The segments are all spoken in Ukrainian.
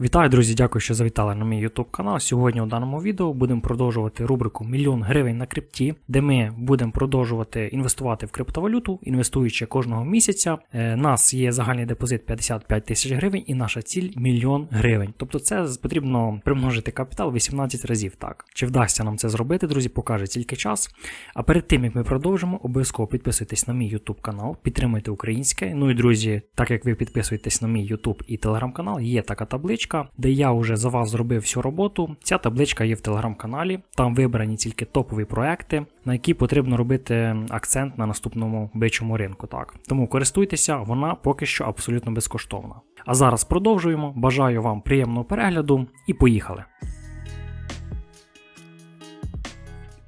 Вітаю, друзі! Дякую, що завітали на мій YouTube канал. Сьогодні у даному відео будемо продовжувати рубрику Мільйон гривень на крипті, де ми будемо продовжувати інвестувати в криптовалюту, інвестуючи кожного місяця. Е, Нас є загальний депозит 55 тисяч гривень, і наша ціль мільйон гривень. Тобто, це потрібно примножити капітал 18 разів. Так чи вдасться нам це зробити, друзі, покаже тільки час. А перед тим як ми продовжимо, обов'язково підписуйтесь на мій YouTube канал, підтримуйте українське. Ну і друзі, так як ви підписуєтесь на мій YouTube і Telegram канал, є така табличка, де я вже за вас зробив всю роботу. Ця табличка є в телеграм-каналі. Там вибрані тільки топові проекти, на які потрібно робити акцент на наступному бичому ринку. Так тому користуйтеся, вона поки що абсолютно безкоштовна. А зараз продовжуємо. Бажаю вам приємного перегляду і поїхали.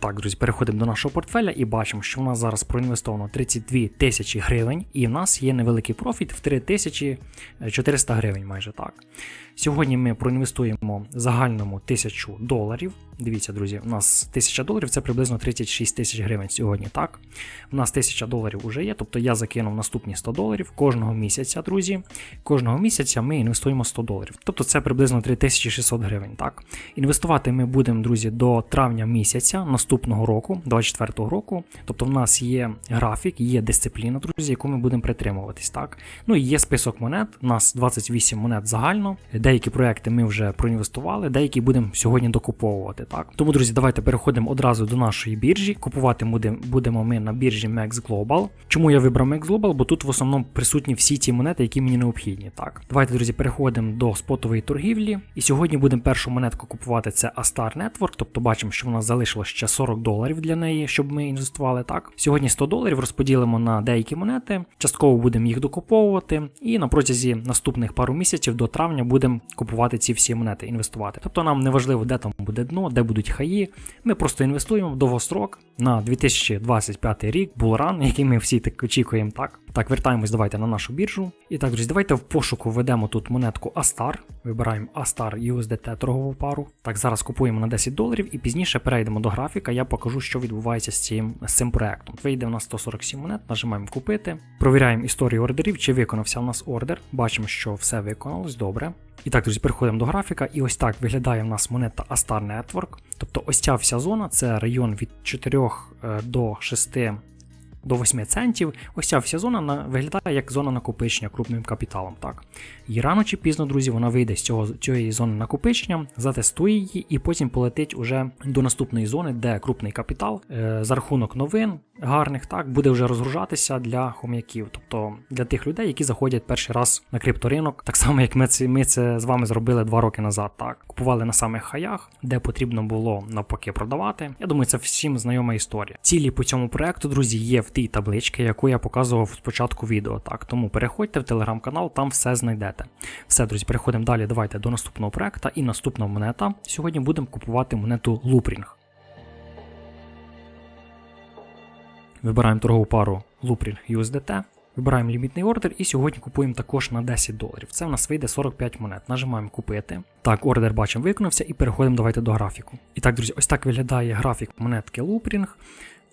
Так, друзі, переходимо до нашого портфеля і бачимо, що в нас зараз проінвестовано 32 тисячі гривень, і в нас є невеликий профіт в 3400 гривень майже так. Сьогодні ми проінвестуємо загальному 1000 доларів. Дивіться, друзі, у нас 1000 доларів це приблизно 36 тисяч гривень сьогодні. Так, у нас 1000 доларів вже є, тобто я закинув наступні 100 доларів кожного місяця, друзі. Кожного місяця ми інвестуємо 100 доларів. Тобто це приблизно 3600 гривень. Так, інвестувати ми будемо, друзі, до травня місяця наступного року, 24 року. Тобто, в нас є графік, є дисципліна, друзі, яку ми будемо притримуватись. Так, ну і є список монет. У нас 28 монет загально. Деякі проекти ми вже проінвестували, деякі будемо сьогодні докуповувати. Так, тому, друзі, давайте переходимо одразу до нашої біржі. Купувати будемо, ми на біржі Max Global. Чому я вибрав Max Global? Бо тут в основному присутні всі ті монети, які мені необхідні. Так, давайте, друзі, переходимо до спотової торгівлі. І сьогодні будемо першу монетку купувати. Це Astar Network. Тобто бачимо, що в нас залишилось 40 доларів для неї, щоб ми інвестували. Так, сьогодні 100 доларів розподілимо на деякі монети. Частково будемо їх докуповувати, і на протязі наступних пару місяців до травня будемо купувати ці всі монети, інвестувати. Тобто нам не важливо, де там буде дно, де будуть хаї. Ми просто інвестуємо в довгострок на 2025 рік, булран, який ми всі так очікуємо. Так, так, вертаємось, давайте на нашу біржу. І так, друзі, давайте в пошуку введемо тут монетку Astar. Вибираємо Astar USDT торгову пару. Так, зараз купуємо на 10 доларів і пізніше перейдемо до графіка. Я покажу, що відбувається з цим, з цим проектом. Вийде у нас 147 монет, нажимаємо купити. Провіряємо історію ордерів, чи виконався у нас ордер. Бачимо, що все виконалось добре. І так, друзі, переходимо до графіка, і ось так виглядає в нас монета Astar Network. Тобто ось ця вся зона це район від 4 до 6 до 8 центів. Ось ця вся зона на- виглядає як зона накопичення крупним капіталом. Так. І рано чи пізно, друзі, вона вийде з цього, цієї зони накопичення, затестує її і потім полетить уже до наступної зони, де крупний капітал е, за рахунок новин гарних так буде вже розгружатися для хом'яків, тобто для тих людей, які заходять перший раз на крипторинок, так само як ми це, ми це з вами зробили два роки назад. Так купували на самих хаях, де потрібно було навпаки продавати. Я думаю, це всім знайома історія. Цілі по цьому проекту, друзі, є в тій табличці, яку я показував спочатку відео. Так, тому переходьте в телеграм-канал, там все знайдете. Все, друзі, переходимо далі. Давайте до наступного проекту. І наступна монета. Сьогодні будемо купувати монету Loopring. Вибираємо торгову пару Loopring USDT. Вибираємо лімітний ордер і сьогодні купуємо також на 10 доларів. Це в нас вийде 45 монет. Нажимаємо купити. Так, ордер бачимо виконався і переходимо давайте до графіку. І так, друзі, ось так виглядає графік монетки Loopring.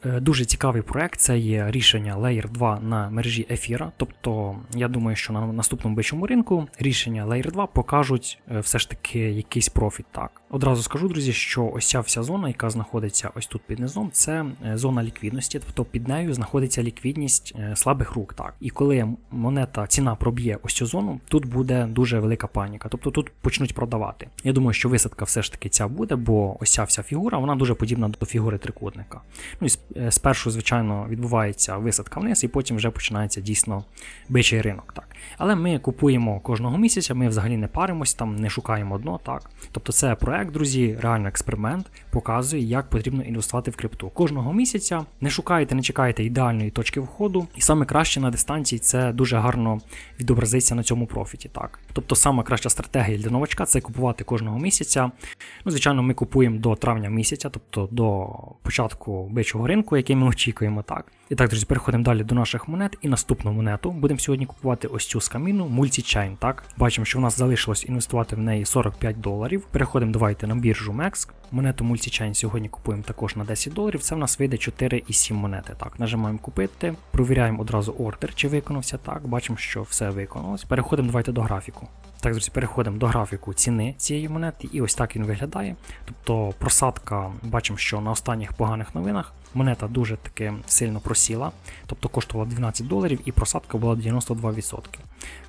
Е, Дуже цікавий проект. Це є рішення Layer 2 на мережі ефіра. Тобто, я думаю, що на наступному бичому ринку рішення Layer 2 покажуть е, все ж таки якийсь профіт. Так, одразу скажу, друзі, що ось ця вся зона, яка знаходиться ось тут під низом, це е, зона ліквідності. Тобто під нею знаходиться ліквідність слабих рук. Так, і коли монета ціна проб'є ось цю зону, тут буде дуже велика паніка. Тобто тут почнуть продавати. Я думаю, що висадка все ж таки ця буде, бо ось ця вся фігура, вона дуже подібна до фігури трикутника. Ну і спершу, звичайно, відбувається висадка вниз, і потім вже починається дійсно бичий ринок. Так. Але ми купуємо кожного місяця, ми взагалі не паримось, там не шукаємо дно. Так. Тобто це проект, друзі, реально експеримент, показує, як потрібно інвестувати в крипту. Кожного місяця не шукайте, не чекайте ідеальної точки входу, і саме краще на дистанції це дуже гарно відобразиться на цьому профіті. Так. Тобто сама краща стратегія для новачка це купувати кожного місяця. Ну, звичайно, ми купуємо до травня місяця, тобто до початку бичого ринку, який ми очікуємо, так. І так, друзі, переходимо далі до наших монет. І наступну монету будемо сьогодні купувати ось цю з каміну Multichain. Так, бачимо, що в нас залишилось інвестувати в неї 45 доларів. Переходимо, давайте на біржу MEX. Монету Multichain сьогодні купуємо також на 10 доларів. Це в нас вийде 4,7 монети. Так, нажимаємо купити, провіряємо одразу ордер, чи виконався. Так, бачимо, що все виконалось. Переходимо давайте до графіку. Так, друзі, переходимо до графіку ціни цієї монети, і ось так він виглядає. Тобто просадка, бачимо, що на останніх поганих новинах монета дуже таки сильно просіла, тобто коштувала 12 доларів і просадка була 92%.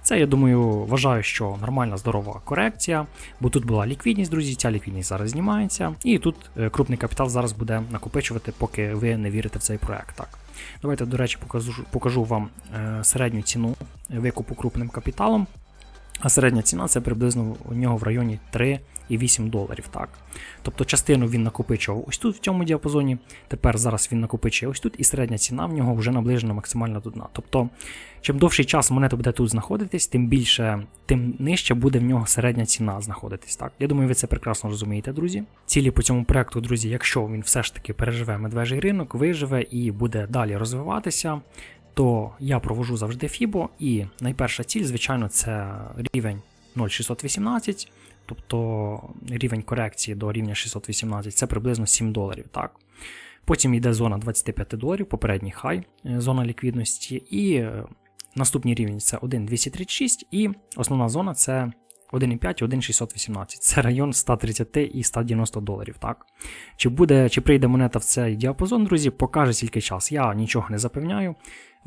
Це, я думаю, вважаю, що нормальна здорова корекція, бо тут була ліквідність, друзі, ця ліквідність зараз знімається, і тут е, крупний капітал зараз буде накопичувати, поки ви не вірите в цей проект. Так. Давайте, до речі, покажу, покажу вам е, середню ціну викупу крупним капіталом. А середня ціна це приблизно у нього в районі 3,8 доларів. Так. Тобто частину він накопичував ось тут в цьому діапазоні. Тепер зараз він накопичує ось тут, і середня ціна в нього вже наближена максимально до дна. Тобто, чим довший час монета буде тут знаходитись, тим більше, тим нижче буде в нього середня ціна знаходитись. Так. Я думаю, ви це прекрасно розумієте, друзі. Цілі по цьому проекту, друзі, якщо він все ж таки переживе медвежий ринок, виживе і буде далі розвиватися то я провожу завжди FIBO, і найперша ціль, звичайно, це рівень 0,618, тобто рівень корекції до рівня 618 це приблизно 7 доларів. так. Потім йде зона 25 доларів, попередній хай, е, зона ліквідності, і е, наступний рівень це 1,236, і основна зона це 1,5, 1,618. Це район 130 і 190 доларів. так. Чи буде, чи прийде монета в цей діапазон, друзі, покаже тільки час. Я нічого не запевняю.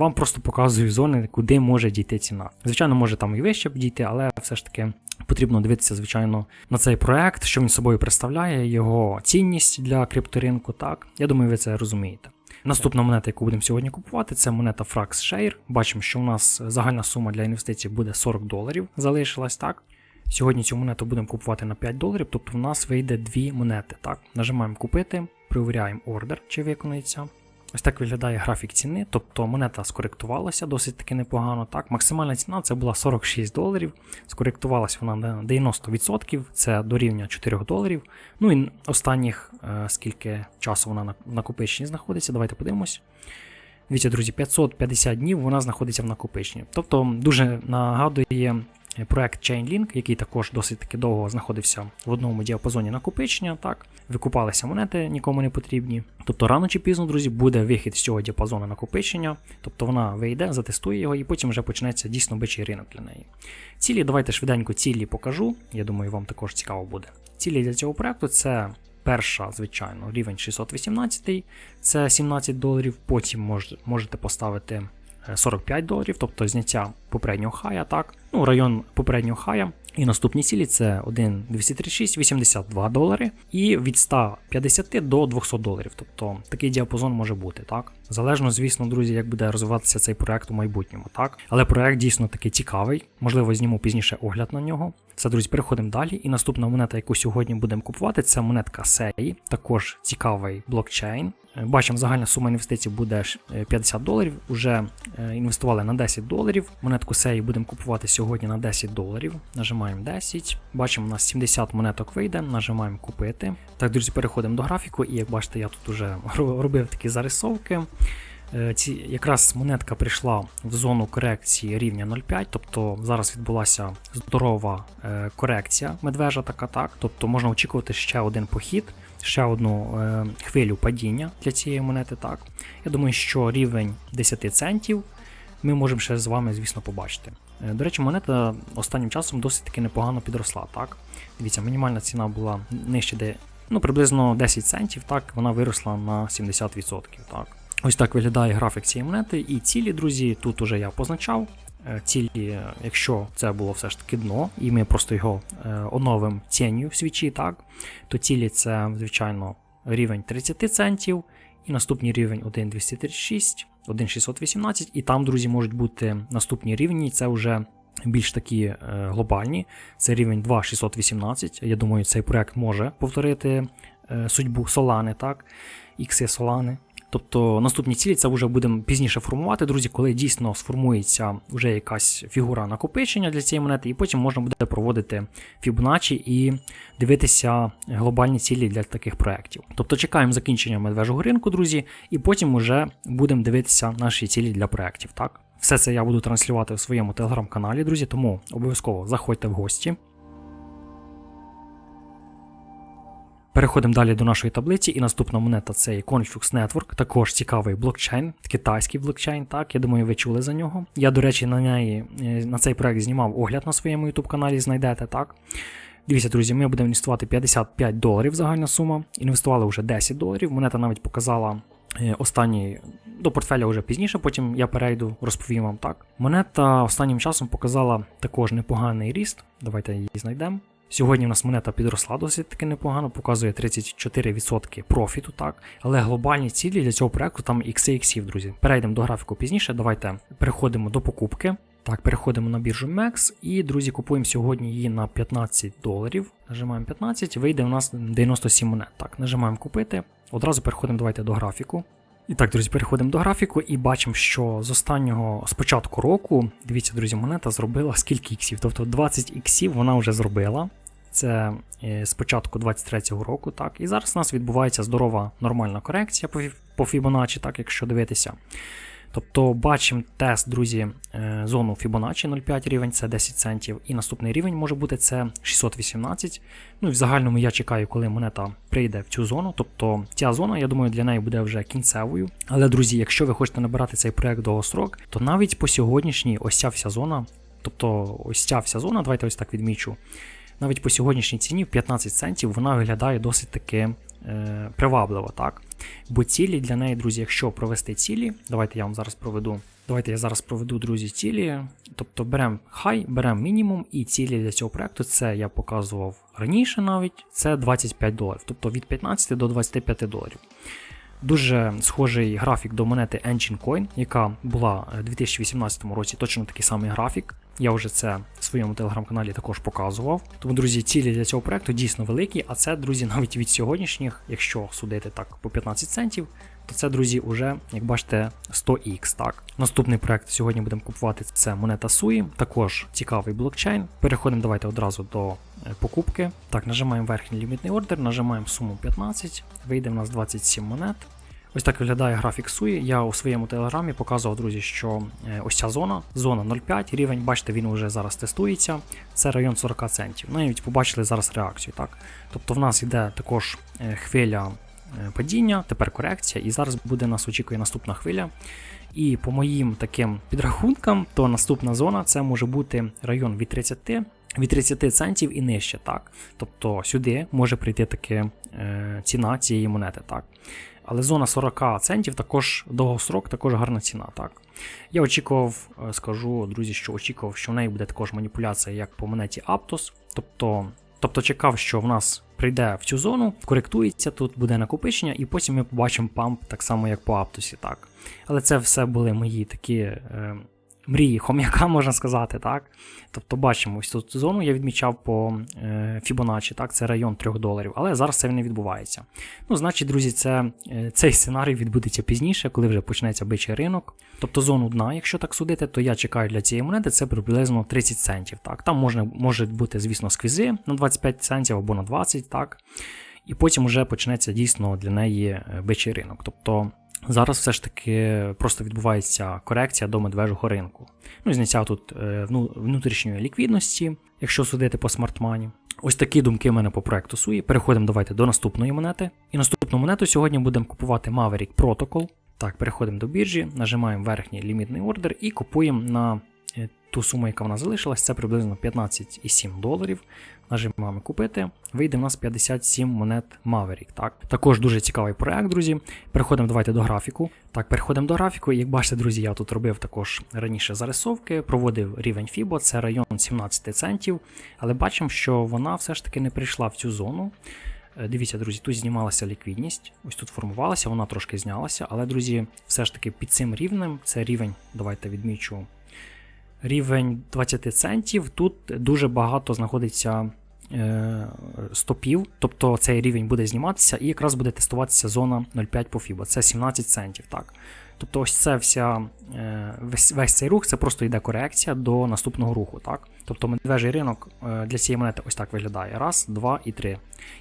Вам просто показую зони, куди може дійти ціна. Звичайно, може там і вище б дійти, але все ж таки потрібно дивитися, звичайно, на цей проект, що він собою представляє, його цінність для крипторинку. Так, я думаю, ви це розумієте. Наступна монета, яку будемо сьогодні купувати, це монета Frax Share. Бачимо, що у нас загальна сума для інвестицій буде 40 доларів, залишилась так. Сьогодні цю монету будемо купувати на 5 доларів, тобто в нас вийде дві монети. Так, Нажимаємо купити, перевіряємо ордер, чи виконується. Ось так виглядає графік ціни, тобто монета скоректувалася досить таки непогано. Так, Максимальна ціна це була 46 доларів, скоректувалася вона на 90%, це до рівня 4 доларів. Ну і останніх е, скільки часу вона на накопиченні знаходиться, давайте подивимось. Дивіться, друзі, 550 днів вона знаходиться в накопиченні. Тобто дуже нагадує проект Chainlink, який також досить таки довго знаходився в одному діапазоні накопичення. Так, викупалися монети, нікому не потрібні. Тобто рано чи пізно, друзі, буде вихід з цього діапазону накопичення, тобто вона вийде, затестує його, і потім вже почнеться дійсно бичий ринок для неї. Цілі, давайте швиденько цілі покажу. Я думаю, вам також цікаво буде. Цілі для цього проекту це. Перша, звичайно, рівень 618, це 17 доларів. Потім можете поставити 45 доларів, тобто зняття попереднього хая, так. Ну, район попереднього хая. І наступні цілі це 1,236, 82 долари, і від 150 до 200 доларів. Тобто такий діапазон може бути, так? Залежно, звісно, друзі, як буде розвиватися цей проект у майбутньому, так? Але проект дійсно таки цікавий, можливо, зніму пізніше огляд на нього. Все, друзі, переходимо далі. І наступна монета, яку сьогодні будемо купувати, це монетка SEI, також цікавий блокчейн. Е, бачимо, загальна сума інвестицій буде 50 е, доларів. Уже е, інвестували на 10 доларів. Монетку SEI будемо купувати сьогодні на 10 доларів. Нажимаємо 10. Бачимо, у нас 70 монеток вийде, нажимаємо купити. Так, друзі, переходимо до графіку, і як бачите, я тут вже робив такі зарисовки. Ці, Якраз монетка прийшла в зону корекції рівня 0,5, тобто зараз відбулася здорова корекція медвежа, така так. Тобто можна очікувати ще один похід ще одну е, хвилю падіння для цієї монети. так. Я думаю, що рівень 10 центів ми можемо ще з вами, звісно, побачити. Е, до речі, монета останнім часом досить таки непогано підросла. так. Дивіться, мінімальна ціна була нижче, де ну, приблизно 10 центів, так, вона виросла на 70%. так. Ось так виглядає графік цієї монети. І цілі, друзі, тут уже я позначав. Е, цілі, якщо це було все ж таки дно, і ми просто його е, оновимо цінню в свічі, так, то цілі це, звичайно, рівень 30 центів, і наступний рівень 1,236, 1,618, і там, друзі, можуть бути наступні рівні, це вже більш такі е, глобальні. Це рівень 2,618. Я думаю, цей проект може повторити судьбу Solani, так, ікси Solani. Тобто наступні цілі це вже будемо пізніше формувати, друзі, коли дійсно сформується вже якась фігура накопичення для цієї монети, і потім можна буде проводити Fibonacci і дивитися глобальні цілі для таких проєктів. Тобто чекаємо закінчення медвежого ринку, друзі, і потім вже будемо дивитися наші цілі для проєктів. Так, все це я буду транслювати в своєму телеграм-каналі, друзі, тому обов'язково заходьте в гості. Переходимо далі до нашої таблиці, і наступна монета це Conflux Network, також цікавий блокчейн, китайський блокчейн. Так, я думаю, ви чули за нього. Я, до речі, на неї е, на цей проект знімав огляд на своєму YouTube каналі, знайдете так. Дивіться, друзі, ми будемо інвестувати 55 доларів загальна сума. Інвестували вже 10 доларів. Монета навіть показала е, останній до портфеля вже пізніше, потім я перейду, розповім вам так. Монета останнім часом показала також непоганий ріст. Давайте її знайдемо. Сьогодні в нас монета підросла досить таки непогано, показує 34% профіту, так. Але глобальні цілі для цього проекту там іксів, друзі. Перейдемо до графіку пізніше. Давайте переходимо до покупки. Так, переходимо на біржу MEX і, друзі, купуємо сьогодні її на 15 доларів. Нажимаємо 15, вийде у нас 97 монет. Так, нажимаємо купити. Одразу переходимо давайте до графіку. І так, друзі, переходимо до графіку і бачимо, що з останнього з початку року, дивіться, друзі, монета зробила скільки іксів. Тобто 20 іксів вона вже зробила. Це е, з початку 23-го року, так. І зараз у нас відбувається здорова нормальна корекція по Fibonacci, так, якщо дивитися. Тобто бачимо тест, друзі, е, зону Fibonacci 0,5 рівень, це 10 центів. І наступний рівень може бути це 618. Ну і в загальному я чекаю, коли монета прийде в цю зону. Тобто ця зона, я думаю, для неї буде вже кінцевою. Але, друзі, якщо ви хочете набирати цей проект довгострок, то навіть по сьогоднішній ось ця вся зона, тобто ось ця вся зона, давайте ось так відмічу навіть по сьогоднішній ціні в 15 центів вона виглядає досить таки е, привабливо, так? Бо цілі для неї, друзі, якщо провести цілі, давайте я вам зараз проведу. Давайте я зараз проведу, друзі, цілі. Тобто беремо хай, беремо мінімум, і цілі для цього проекту це я показував раніше навіть, це 25 доларів, тобто від 15 до 25 доларів. Дуже схожий графік до монети Engine Coin, яка була у 2018 році точно такий самий графік. Я вже це в своєму телеграм-каналі також показував. Тому, друзі, цілі для цього проекту дійсно великі, а це, друзі, навіть від сьогоднішніх, якщо судити так по 15 центів, то це, друзі, уже, як бачите, 100X. так. Наступний проект сьогодні будемо купувати це монета SUI, також цікавий блокчейн. Переходимо давайте одразу до е, покупки. Так, нажимаємо верхній лімітний ордер, нажимаємо суму 15, вийде в нас 27 монет. Ось так виглядає графік Суї. Я у своєму телеграмі показував, друзі, що е, ось ця зона, зона 0,5 рівень, бачите, він вже зараз тестується. Це район 40 центів. Ну і побачили зараз реакцію. так. Тобто в нас йде також е, хвиля падіння, тепер корекція, і зараз буде нас очікує наступна хвиля. І по моїм таким підрахункам, то наступна зона це може бути район від 30 від 30 центів і нижче. так. Тобто сюди може прийти таке е, ціна цієї монети. так. Але зона 40 центів також довгосрок, також гарна ціна. так. Я очікував, е, скажу, друзі, що очікував, що в неї буде також маніпуляція, як по монеті Aptos. Тобто тобто чекав, що в нас прийде в цю зону, коректується, тут буде накопичення, і потім ми побачимо памп так само, як по Аптусі. так. Але це все були мої такі. Е, мрії хом'яка, можна сказати, так. Тобто бачимо, ось тут зону я відмічав по е, Fibonacci, так, це район 3 доларів, але зараз це не відбувається. Ну, значить, друзі, це, е, цей сценарій відбудеться пізніше, коли вже почнеться бичий ринок. Тобто зону дна, якщо так судити, то я чекаю для цієї монети це приблизно 30 центів. Так. Там можна, можуть бути, звісно, сквізи на 25 центів або на 20, так. І потім вже почнеться дійсно для неї е, бичий ринок. Тобто Зараз все ж таки просто відбувається корекція до медвежого ринку. Ну, зняття тут е, внутрішньої ліквідності, якщо судити по смартмані. Ось такі думки в мене по проекту Суї. Переходимо давайте до наступної монети. І наступну монету сьогодні будемо купувати Maverick Protocol. Так, переходимо до біржі, нажимаємо верхній лімітний ордер і купуємо на ту суму, яка в нас залишилась, це приблизно 15,7 доларів. Нажимаємо купити. Вийде в нас 57 монет Maverick. Так. Також дуже цікавий проект, друзі. Переходимо давайте до графіку. Так, переходимо до графіку. Як бачите, друзі, я тут робив також раніше зарисовки, проводив рівень FIBO, це район 17 центів. Але бачимо, що вона все ж таки не прийшла в цю зону. Е, дивіться, друзі, тут знімалася ліквідність, ось тут формувалася, вона трошки знялася, але, друзі, все ж таки під цим рівнем, це рівень, давайте відмічу, рівень 20 центів. Тут дуже багато знаходиться е, стопів, тобто цей рівень буде зніматися і якраз буде тестуватися зона 0,5 по FIBA. Це 17 центів. так. Тобто ось це вся, е, весь, весь цей рух це просто йде корекція до наступного руху. так. Тобто медвежий ринок е, для цієї монети ось так виглядає. Раз, два і три.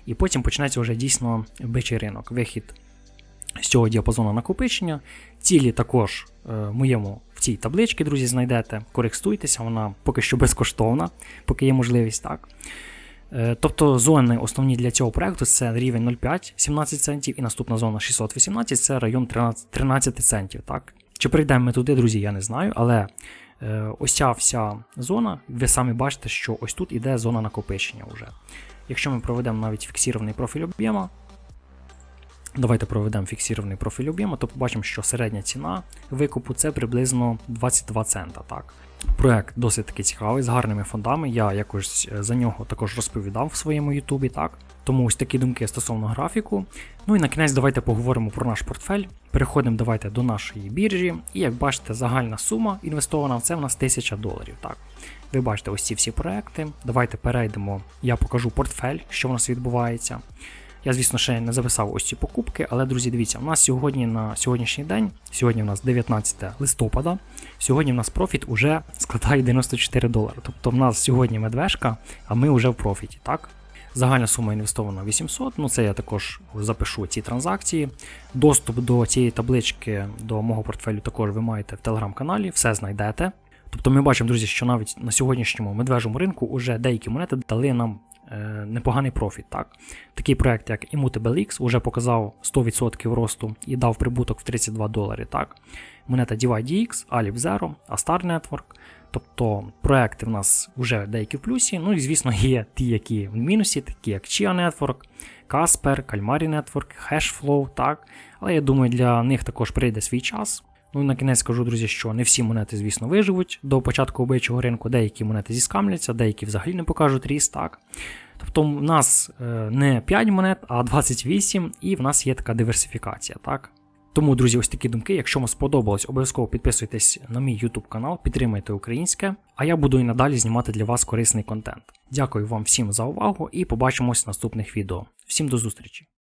І потім почнеться вже дійсно бичий ринок. Вихід з цього діапазону накопичення. Цілі також в моєму цій табличці, друзі, знайдете. Користуйтеся, вона поки що безкоштовна, поки є можливість так. Е, Тобто зони основні для цього проекту це рівень 0,5 17 центів, і наступна зона 618 це район 13, 13 центів. Так? Чи прийдемо ми туди, друзі, я не знаю, але е, ось ця вся зона, ви самі бачите, що ось тут іде зона накопичення вже. Якщо ми проведемо навіть фіксований профіль об'єма, Давайте проведемо фіксований профіль об'єму, то побачимо, що середня ціна викупу це приблизно 22 цента. Так. Проект досить таки цікавий, з гарними фондами. Я якось е, за нього також розповідав в своєму Ютубі. так. Тому ось такі думки стосовно графіку. Ну і на кінець давайте поговоримо про наш портфель. Переходимо давайте до нашої біржі. І як бачите, загальна сума інвестована це в нас 1000 доларів. Так. Ви бачите ось ці всі проекти. Давайте перейдемо, я покажу портфель, що в нас відбувається. Я, звісно, ще не записав ось ці покупки, але, друзі, дивіться, у нас сьогодні на сьогоднішній день, сьогодні у нас 19 листопада, сьогодні у нас профіт уже складає 94 долари. Тобто в нас сьогодні медвежка, а ми вже в профіті, так? Загальна сума інвестована 800, ну це я також запишу ці транзакції. Доступ до цієї таблички, до мого портфелю також ви маєте в телеграм-каналі, все знайдете. Тобто ми бачимо, друзі, що навіть на сьогоднішньому медвежому ринку вже деякі монети дали нам непоганий профіт. Так? Такий проект, як Immutable X, вже показав 100% росту і дав прибуток в 32 долари. Так? Монета DYDX, Alip Zero, Astar Network. Тобто проекти в нас вже деякі в плюсі. Ну і звісно, є ті, які в мінусі, такі як Chia Network, Casper, Calmari Network, Hashflow, так. Але я думаю, для них також прийде свій час. Ну на кінець скажу, друзі, що не всі монети, звісно, виживуть до початку обичого ринку, деякі монети зіскамляться, деякі взагалі не покажуть ріст, так. Тобто в нас е, не 5 монет, а 28, і в нас є така диверсифікація, так. Тому, друзі, ось такі думки. Якщо вам сподобалось, обов'язково підписуйтесь на мій YouTube канал, підтримайте українське, а я буду і надалі знімати для вас корисний контент. Дякую вам всім за увагу і побачимось в наступних відео. Всім до зустрічі!